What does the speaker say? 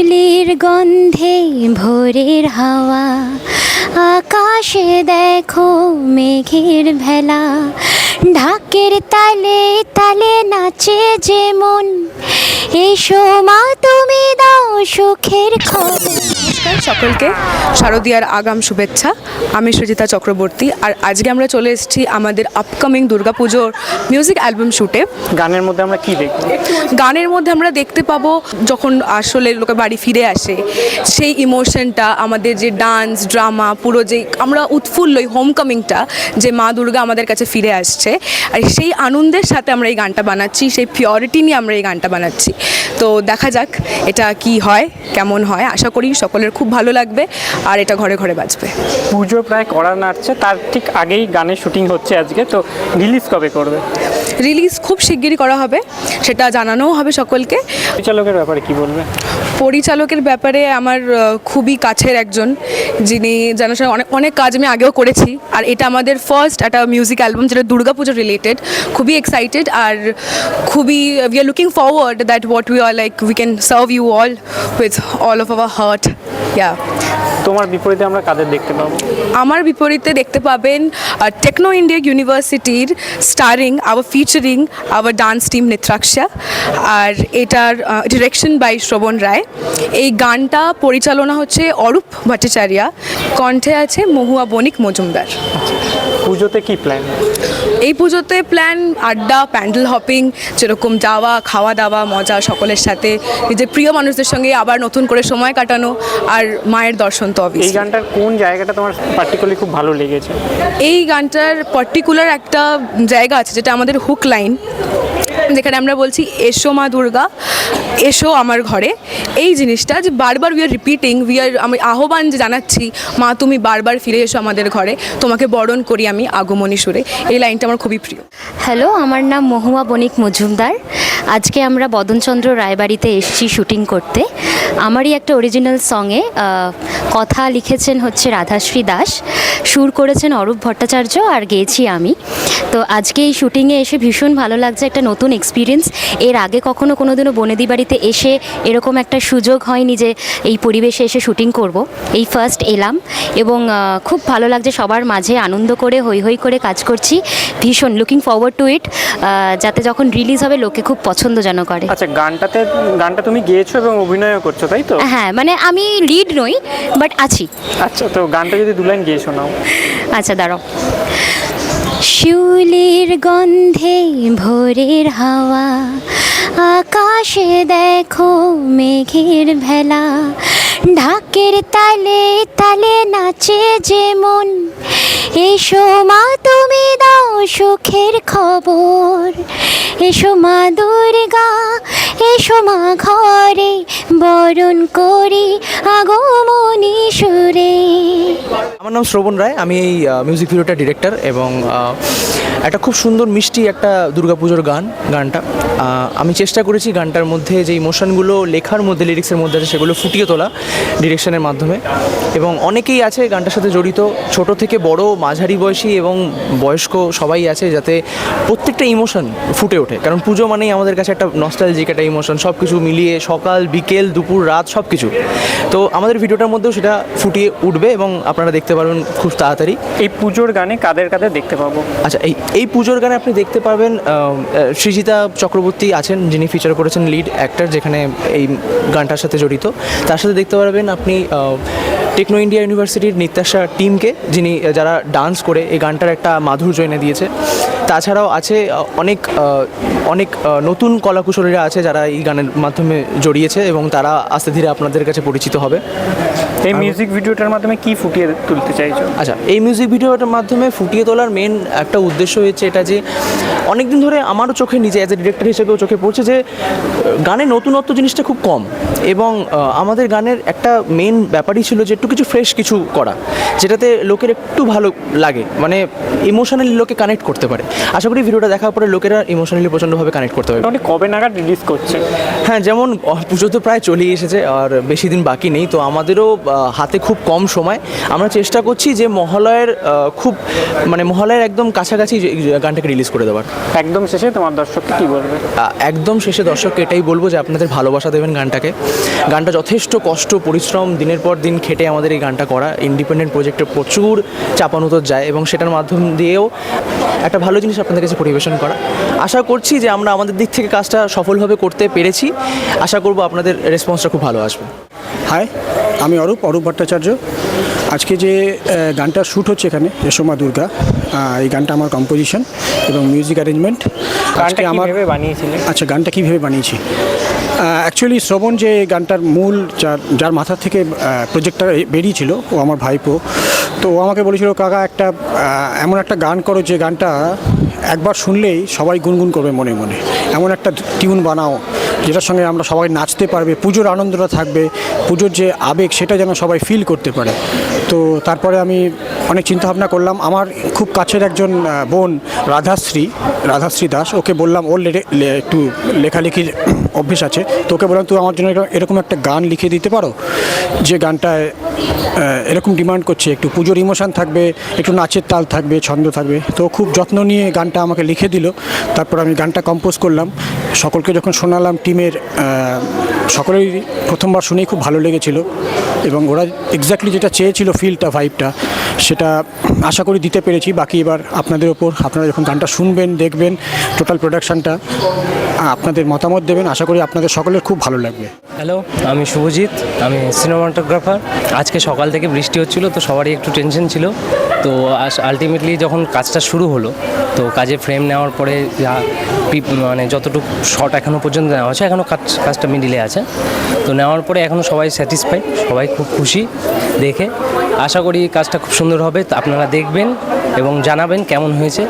শিউলির গন্ধে ভোরের হাওয়া, আকাশে দেখো মেঘের ভেলা। ঢাকের তালে তালে নাচে যেমন এসো মা তুমি দাও সুখের খবর। নমস্কার সকলকে। শারদীয়ার আগাম শুভেচ্ছা। আমি সুজিতা চক্রবর্তী আর আজকে আমরা চলে এসেছি আমাদের আপকামিং দুর্গাপুজোর মিউজিক অ্যালবাম শ্যুটে গানের মধ্যে আমরা কি দেখব? গানের মধ্যে আমরা দেখতে পাবো যখন আসলে লোকে বাড়ি ফিরে আসে সেই ইমোশনটা আমাদের যে ডান্স ড্রামা পুরো যে আমরা উৎফুল্ল এই হোম কামিংটা যে মা দুর্গা আমাদের কাছে ফিরে আসছে আর সেই আনন্দের সাথে আমরা এই গানটা বানাচ্ছি সেই পিওরিটি নিয়ে আমরা এই গানটা বানাচ্ছি। তো দেখা যাক এটা কি হয় কেমন হয় আশা করি সকলের খুব ভালো লাগবে আর এটা ঘরে ঘরে বাজবে। পুজো প্রায় করা নাড়ছে, তার ঠিক আগেই গানের শুটিং হচ্ছে আজকে, তো রিলিজ কবে করবে? রিলিজ খুব শিগগিরই করা হবে সেটা জানানোও হবে সকলকে। পরিচালকের ব্যাপারে কি বলবে? পরিচালকের ব্যাপারে আমার খুবই কাছের একজন যিনি সঙ্গে অনেক অনেক কাজ আমি আগেও করেছি আর এটা আমাদের ফার্স্ট একটা মিউজিক অ্যালবাম যেটা দুর্গাপুজো রিলেটেড খুবই এক্সাইটেড আর খুবই we are looking forward that what we are like we can serve you all with all of our heart yeah তোমার বিপরীতে আমরা কাদের দেখতে পাবো? আমার বিপরীতে দেখতে পাবেন টেকনো ইন্ডিয়া ইউনিভার্সিটির starring our featuring our dance team Netraksha আর এটার ডিরেকশন বাই শ্রবণ রায় এই গানটা পরিচালনা হচ্ছে অরূপ ভট্টাচার্য। কণ্ঠে আছে মহুয়া বণিক মজুমদার। পুজোতে কি প্ল্যান এই পুজোতে প্ল্যান আড্ডা প্যান্ডেল হপিং যেরকম যাওয়া খাওয়া দাওয়া মজা সকলের সাথে। নিজের প্রিয় মানুষদের সঙ্গে আবার নতুন করে সময় কাটানো আর মায়ের দর্শন তো এই গানটার কোন জায়গাটা তোমার পার্টিকুলারলি খুব ভালো লেগেছে? এই গানটার পার্টিকুলার একটা জায়গা আছে যেটা আমাদের হুক লাইন যেখানে আমরা বলছি, এসো মা দুর্গা, এসো আমার ঘরে। এই জিনিসটা যে বারবার we are repeating we are আমি আহ্বান যে জানাচ্ছি, মা, তুমি বারবার ফিরে এসো আমাদের ঘরে। তোমাকে বরণ করি আমি আগমনী সুরে। এই লাইনটা আমার খুবই প্রিয়। হ্যালো আমার নাম মহুয়া বণিক মজুমদার। আজকে আমরা বদনচন্দ্র রায়বাড়িতে এসেছি শুটিং করতে। আমারই একটা অরিজিনাল সঙে কথা লিখেছেন হচ্ছে রাধাশ্রী দাস, সুর করেছেন অরূপ ভট্টাচার্য আর গেয়েছি আমি। তো আজকে এই শুটিংয়ে এসে ভীষণ ভালো লাগছে একটা নতুন এক্সপিরিয়েন্স এর আগে কখনো কোনো দিনও বনেদি বাড়িতে এসে এরকম একটা সুযোগ হয়নি যে এই পরিবেশে এসে শুটিং করব। এই ফার্স্ট এলাম এবং খুব ভালো লাগছে সবার মাঝে আনন্দ করে হই হই করে কাজ করছি। ভীষণ লুকিং ফরওয়ার্ড টু ইট যাতে যখন রিলিজ হবে, লোকে খুব পছন্দ যেন করে। আচ্ছা গানটাতে, গানটা তুমি গেয়েছো এবং অভিনয়ও করছ। তাই তো? হ্যাঁ মানে আমি লিড নই বাট আছি। আচ্ছা তো গানটা যদি দু লাইন গিয়ে শোনাও। আচ্ছা দাঁড়াও। শিউলির গন্ধে ভোরের হাওয়া আকাশে দেখো মেঘের ভেলা ঢাকের তালে তালে নাচে যে মন এসো মা, তুমি দাও সুখের খবর। এসো মা দুর্গা, এসো মা ঘরে, বরণ করি আগমনী সুরে। আমার নাম শ্রবণ রায়, আমি এই মিউজিক ভিডিওটা ডিরেক্টর এবং একটা খুব সুন্দর মিষ্টি একটা দুর্গাপুজোর গান, গানটা। আমি চেষ্টা করেছি গানটার মধ্যে যে ইমোশনগুলো লেখার মধ্যে লিরিক্সের মধ্যে আছে, সেগুলো ফুটিয়ে তোলা ডিরেকশনের মাধ্যমে। এবং অনেকেই আছে গানটার সাথে জড়িত, ছোট থেকে বড়, মাঝারি বয়সী এবং বয়স্ক সবাই আছে যাতে প্রত্যেকটা ইমোশন ফুটে ওঠে। কারণ পুজো মানেই আমাদের কাছে একটা নস্টালজিক একটা ইমোশন সব কিছু মিলিয়ে সকাল, বিকেল, দুপুর, রাত সব কিছু তো আমাদের ভিডিওটার মধ্যেও সেটা ফুটিয়ে উঠবে এবং আপনারা দেখতে পারবেন খুব তাড়াতাড়ি। এই পুজোর গানে কাদের কাদের দেখতে পাবো? আচ্ছা এই এই পুজোর গানে আপনি দেখতে পাবেন সৃজিতা চক্রবর্তী আছেন যিনি ফিচার করেছেন লিড অ্যাক্টার যেখানে এই গানটার সাথে জড়িত। তার সাথে দেখতে পারবেন আপনি টেকনো ইন্ডিয়া ইউনিভার্সিটির নিত্যাশা টিমকে যিনি যারা ডান্স করে এই গানটার একটা মাধুর্য এনে দিয়েছে। তাছাড়াও আছে অনেক অনেক নতুন কলাকুশলীরা আছে যারা এই গানের মাধ্যমে জড়িয়েছে এবং তারা আস্তে ধীরে আপনাদের কাছে পরিচিত হবে। এই মিউজিক ভিডিওটার মাধ্যমে কি ফুটিয়ে তুলতে চাইছো? আচ্ছা এই মিউজিক ভিডিওটার মাধ্যমে ফুটিয়ে তোলার মেন একটা উদ্দেশ্য হয়েছে এটা যে অনেকদিন ধরে আমারও চোখে নিজে অ্যাজ এ ডিরেক্টর হিসেবেও চোখে পড়ছে যে গানে নতুনত্ব জিনিসটা খুব কম এবং আমাদের গানের একটা মেন ব্যাপারই ছিল যে একটু কিছু ফ্রেশ কিছু করা যেটাতে লোকের একটু ভালো লাগে মানে ইমোশনালি লোকে কানেক্ট করতে পারে। আশা করি ভিডিওটা দেখার পরে লোকেরা ইমোশনালি প্রচণ্ডভাবে কানেক্ট করতে পারবে। মোটামুটি কবে নাগাদ রিলিজ করছে? হ্যাঁ যেমন পুজো তো প্রায় চলেই এসেছে আর বেশি দিন বাকি নেই তো আমাদেরও হাতে খুব কম সময়। আমরা চেষ্টা করছি যে মহালয়ের খুব মানে মহালয়ের একদম কাছাকাছি গানটাকে রিলিজ করে দেওয়ার। একদম শেষে তোমার দর্শককে কি বলবে? একদম শেষে দর্শককে এটাই বলব যে আপনাদের ভালোবাসা দেবেন গানটাকে। গানটা যথেষ্ট কষ্ট পরিশ্রম দিনের পর দিন খেটে আমাদের এই গানটা করা। ইন্ডিপেন্ডেন্ট প্রজেক্টে প্রচুর চাপানুতর যায় এবং সেটার মাধ্যম দিয়েও একটা ভালো জিনিস আপনাদের কাছে পরিবেশন করা। আশা করছি যে আমরা আমাদের দিক থেকে কাজটা সফলভাবে করতে পেরেছি। আশা করব আপনাদের রেসপন্সটা খুব ভালো আসবে। হাই আমি অরূপ অরূপ ভট্টাচার্য। আজকে যে গানটা শ্যুট হচ্ছে এখানে যশোমা দুর্গা এই গানটা আমার কম্পোজিশন এবং মিউজিক অ্যারেঞ্জমেন্ট গানটা আমার বানিয়েছিলে? আচ্ছা গানটা কীভাবে বানিয়েছি? অ্যাকচুয়ালি শ্রবণ যে গানটার মূল যার যার মাথা থেকে প্রজেক্টটা বেরিয়েছিল ও আমার ভাইপো। তো ও আমাকে বলেছিল, কাকা, একটা এমন একটা গান করো যে গানটা একবার শুনলেই সবাই গুনগুন করবে মনে মনে। এমন একটা টিউন বানাও যেটার সঙ্গে আমরা সবাই নাচতে পারবে, পুজোর আনন্দটা থাকবে, পুজোর যে আবেগ সেটা যেন সবাই ফিল করতে পারে। তো তারপরে আমি অনেক চিন্তাভাবনা করলাম। আমার খুব কাছের একজন বোন রাধাশ্রী রাধাশ্রী দাস, ওকে বললাম, ওর একটু লেখালেখির অভ্যেস আছে। তো ওকে বললাম, তুই আমার জন্য এরকম- একটা গান লিখে দিতে পারো? যে গানটায় এরকম ডিমান্ড করছে, একটু পুজোর ইমোশান থাকবে, একটু নাচের তাল থাকবে, ছন্দ থাকবে। তো খুব যত্ন নিয়ে গানটা আমাকে লিখে দিল, তারপর আমি গানটা কম্পোজ করলাম। সকলকে যখন শোনালাম, টিমের সকলেই প্রথমবার শুনেই খুব ভালো লেগেছিল এবং ওরা এক্স্যাক্টলি যেটা চেয়েছিল ফিলটা ভাইবটা সেটা আশা করি দিতে পেরেছি। বাকি এবার আপনাদের ওপর আপনারা যখন গানটা শুনবেন, দেখবেন টোটাল প্রোডাকশানটা আপনাদের মতামত দেবেন, আশা করি আপনাদের সকলের খুব ভালো লাগবে। হ্যালো আমি শুভজিৎ, আমি সিনেমাটোগ্রাফার। আজকে সকাল থেকে বৃষ্টি হচ্ছিল, তো সবারই একটু টেনশন ছিল। তো আলটিমেটলি যখন কাজটা শুরু হলো, তো কাজে ফ্রেম নেওয়ার পরে যা মানে যতটুকু শট এখনও পর্যন্ত নেওয়া আছে এখনও কাজ, কাজটা মিডিলে আছে। তো নেওয়ার পরে এখনও সবাই স্যাটিসফাই সবাই খুব খুশি দেখে। আশা করি কাজটা খুব সুন্দর হবে আপনারা দেখবেন এবং জানাবেন কেমন হয়েছে।